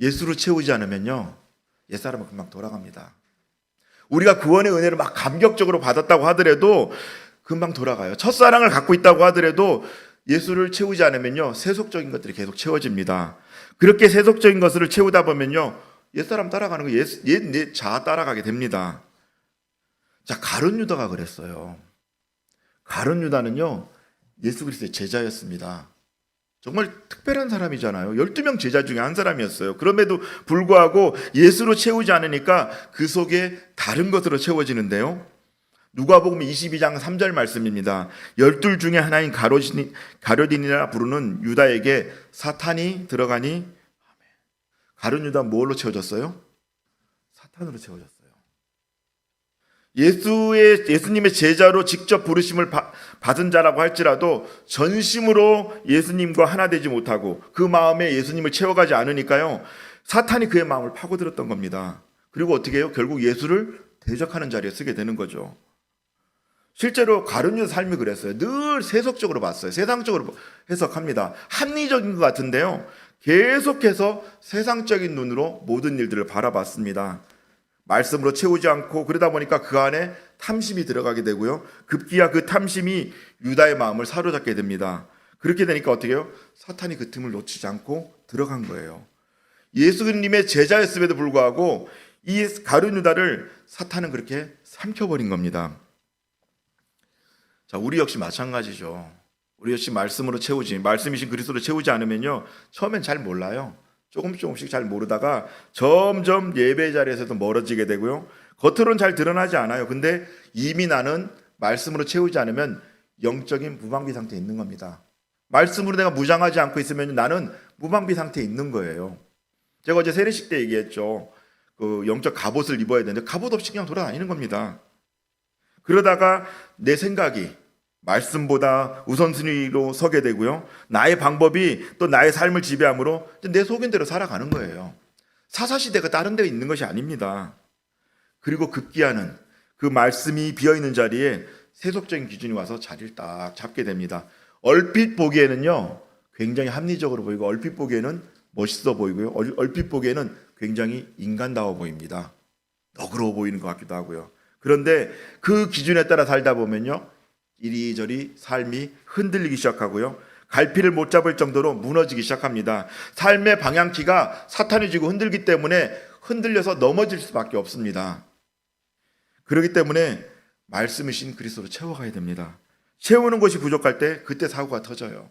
예수로 채우지 않으면요. 옛사람은 금방 돌아갑니다. 우리가 구원의 은혜를 막 감격적으로 받았다고 하더라도 금방 돌아가요. 첫사랑을 갖고 있다고 하더라도 예수를 채우지 않으면요. 세속적인 것들이 계속 채워집니다. 그렇게 세속적인 것을 채우다 보면요. 옛사람 따라가는 거, 옛, 옛, 내 자아 따라가게 됩니다. 자, 가룟 유다가 그랬어요. 가룟 유다는요. 예수 그리스도의 제자였습니다. 정말 특별한 사람이잖아요. 12명 제자 중에 한 사람이었어요. 그럼에도 불구하고 예수로 채우지 않으니까 그 속에 다른 것으로 채워지는데요. 누가복음 22장 3절 말씀입니다. 열둘 중에 하나인 가로딘, 가로딘이라 부르는 유다에게 사탄이 들어가니 가룟 유다 뭘로 채워졌어요? 사탄으로 채워졌어요. 예수의 예수님의 제자로 직접 부르심을 바- 받은 자라고 할지라도 전심으로 예수님과 하나 되지 못하고 그 마음에 예수님을 채워가지 않으니까요. 사탄이 그의 마음을 파고들었던 겁니다. 그리고 어떻게 해요? 결국 예수를 대적하는 자리에 쓰게 되는 거죠. 실제로 가룟유다 삶이 그랬어요. 늘 세속적으로 봤어요. 세상적으로 해석합니다. 합리적인 것 같은데요. 계속해서 세상적인 눈으로 모든 일들을 바라봤습니다. 말씀으로 채우지 않고 그러다 보니까 그 안에 탐심이 들어가게 되고요. 급기야 그 탐심이 유다의 마음을 사로잡게 됩니다. 그렇게 되니까 어떻게 해요? 사탄이 그 틈을 놓치지 않고 들어간 거예요. 예수님의 제자였음에도 불구하고 이 가룟 유다를 사탄은 그렇게 삼켜버린 겁니다. 자, 우리 역시 마찬가지죠. 우리 역시 말씀으로 채우지, 말씀이신 그리스도로 채우지 않으면요, 처음엔 잘 몰라요. 조금 조금씩 잘 모르다가 점점 예배 자리에서도 멀어지게 되고요. 겉으로는 잘 드러나지 않아요. 근데 이미 나는 말씀으로 채우지 않으면 영적인 무방비 상태에 있는 겁니다. 말씀으로 내가 무장하지 않고 있으면 나는 무방비 상태에 있는 거예요. 제가 어제 세례식 때 얘기했죠. 그 영적 갑옷을 입어야 되는데 갑옷 없이 그냥 돌아다니는 겁니다. 그러다가 내 생각이 말씀보다 우선순위로 서게 되고요. 나의 방법이 또 나의 삶을 지배함으로 내 속인 대로 살아가는 거예요. 사사시대가 다른 데 있는 것이 아닙니다. 그리고 급기야는 그 말씀이 비어 있는 자리에 세속적인 기준이 와서 자리를 딱 잡게 됩니다. 얼핏 보기에는요, 굉장히 합리적으로 보이고 얼핏 보기에는 멋있어 보이고요. 얼- 얼핏 보기에는 굉장히 인간다워 보입니다. 너그러워 보이는 것 같기도 하고요. 그런데 그 기준에 따라 살다 보면요. 이리저리 삶이 흔들리기 시작하고요. 갈피를 못 잡을 정도로 무너지기 시작합니다. 삶의 방향키가 사탄이 쥐고 흔들기 때문에 흔들려서 넘어질 수밖에 없습니다. 그렇기 때문에 말씀이신 그리스도로 채워가야 됩니다. 채우는 것이 부족할 때 그때 사고가 터져요.